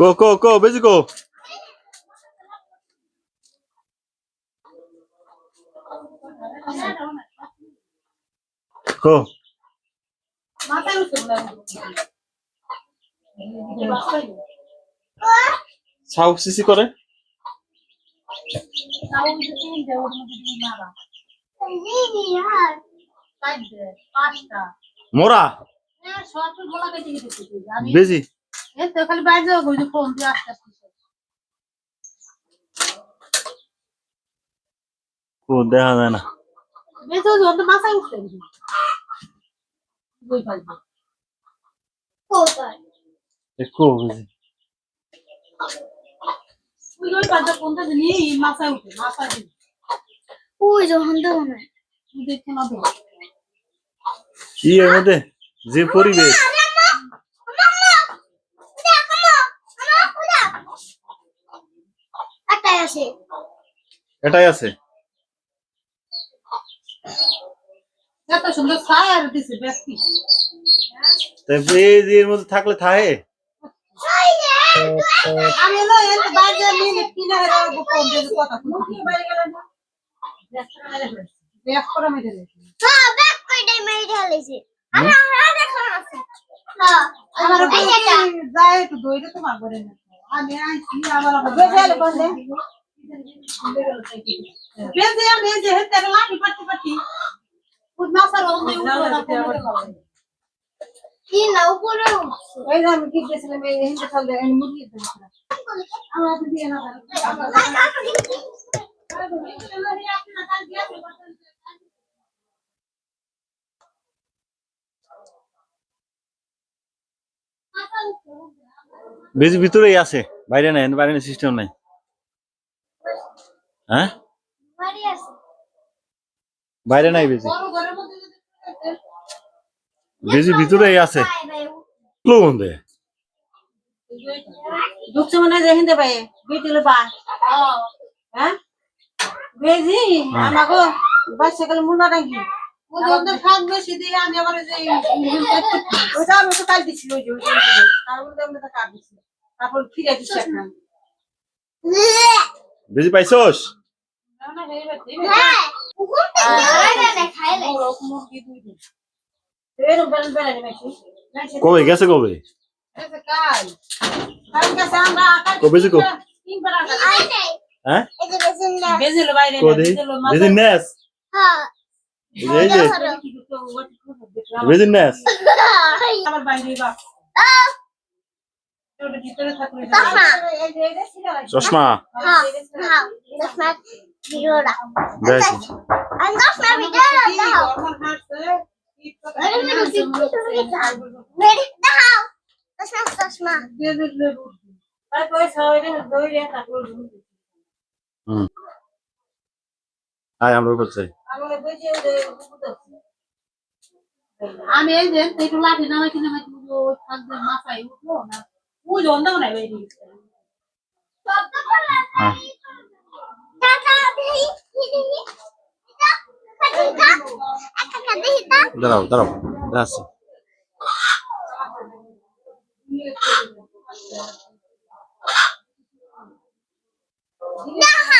কো কো কো বেশি কো কো সাউ সিসি করে। মোরা বেশি খালি বাইরে যাব বুঝি ফোন দিয়ে আস্তে আস্তে কো দেখা যায় না বেঁচে ওই ওদের মাথায় উঠতে বুঝি বই ফেলবে এ কো বেশি ওই ওই পাঁচটা কোনটা নিয়ে মাথায় উঠে মাথায় দিই ওই যখন তো মনে হয় তুই দেখতে না দেখ কি এর মধ্যে যে পরিবেশ আছে। এটাই আছে? এত সুন্দর ছায়া আর দিছে ব্যক্তি। তাই এই যে এর মধ্যে থাকলে থাহে? আমি এত কিনে কথা শুনছি ব্যাক করে মেরে হ্যাঁ ব্যাক করে মেরে ঢালেছে আমার আর দেখা আছে। হ্যাঁ আমার এই যে এটা। যায় একটু দইরে তো মারবো না আমি আইছি আমার বেজালে বন্ধে বেজে আমি হেতে লাঠি পাটি পাটি ওই মাসার ওই উপরে কি না উপরে এই আমি কি দিয়েছিলাম এই হিন্দে চলবে এই মুরগি দিয়েছিলাম আমরা তো দিয়ে না বেশি ভিতরেই আছে, বাইরে নাই, বাইরে সিস্টেম নাই। হ্যাঁ? বাইরে নাই বেশি বড় ঘরের মধ্যে যদি বেশি ভিতরেই আছে। মানে যে হিন্দে বিটিল হ্যাঁ। বেজি? আমাগো মুন্না ওদের খাদ আমি আবার যে ওটা আমি তো কাল দিছি ওই যে ওই যে তার মধ্যে আমরা তো কাট দিছি। তারপর ফিরে দিছি একটা বেশি পাইছস? কবে? গেছে কবে? কবে যে কো? তিনবার আটা আই নাই হ্যাঁ? এই যে বেসিন না বেজেল বাইরে কো দেই বেশি নেস। এই যে বেশি নেস। আমার বাইরে বা ওটা ভিতরে থাকলে চশমা। চশমা। হ্যাঁ হ্যাঁ আমি আমরা করছে। এই যে লাঠি ওই থাকবে মাথায় উঠল না। দাঁড়াও দাঁড়াও দাঁড়াচ্ছি না